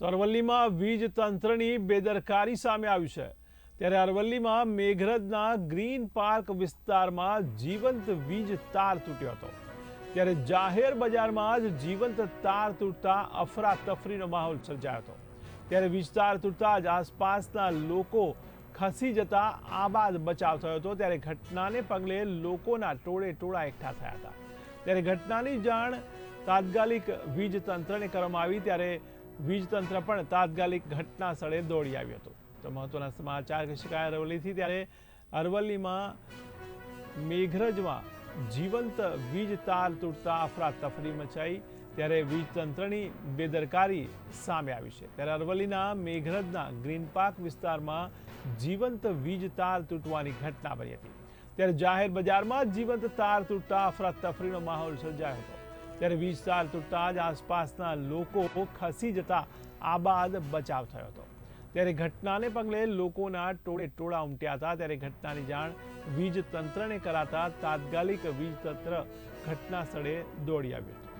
તો અરવલ્લીમાં વીજ તંત્રની બેદરકારી સામે આવ્યું છે. ત્યારે અરવલ્લીમાં મેઘરજના ગ્રીન પાર્ક વિસ્તારમાં જીવંત વીજ તાર તૂટ્યો હતો. ત્યારે જાહેર બજારમાં જ જીવંત તાર તૂટતા અફરાતફરીનો માહોલ સર્જાયો હતો. ત્યારે વીજ તાર તૂટતા જ આસપાસના લોકો ખસી જતા આબાદ બચાવ થયો હતો. ત્યારે ઘટનાને પગલે લોકોના ટોળે ટોળા એકઠા થયા હતા. ત્યારે ઘટનાની જાણ તાત્કાલિક વીજ તંત્રને કરવામાં આવી. ત્યારે વીજ તંત્ર પણ તાત્કાલિક ઘટના સ્થળે દોડી આવ્યું હતું. તો મહત્વના સમાચાર કહી શકાય અરવલ્લીથી ત્યારે અરવલ્લીમાં મેઘરજમાં જીવંત વીજ તાર તૂટતા અફરાતફરી મચાઈ ત્યારે વીજતંત્રની બેદરકારી સામે આવી છે. ત્યારે અરવલ્લીના મેઘરજના ગ્રીન પાર્ક વિસ્તારમાં જીવંત વીજ તાર તૂટવાની ઘટના બની હતી. ત્યારે જાહેર બજારમાં જીવંત તાર તૂટતા અફરાતફરીનો માહોલ સર્જાયો હતો. ત્યારે વીજ તાર તૂટતા જ આસપાસના લોકો ખસી જતા આબાદ બચાવ થયો હતો. ત્યારે ઘટનાને પગલે લોકોના ટોળે ટોળા ઉમટ્યા હતા. ત્યારે ઘટનાની જાણ વીજ તંત્રને કરાતા તાત્કાલિક વીજ તંત્ર ઘટના સ્થળે દોડી આવ્યું હતું.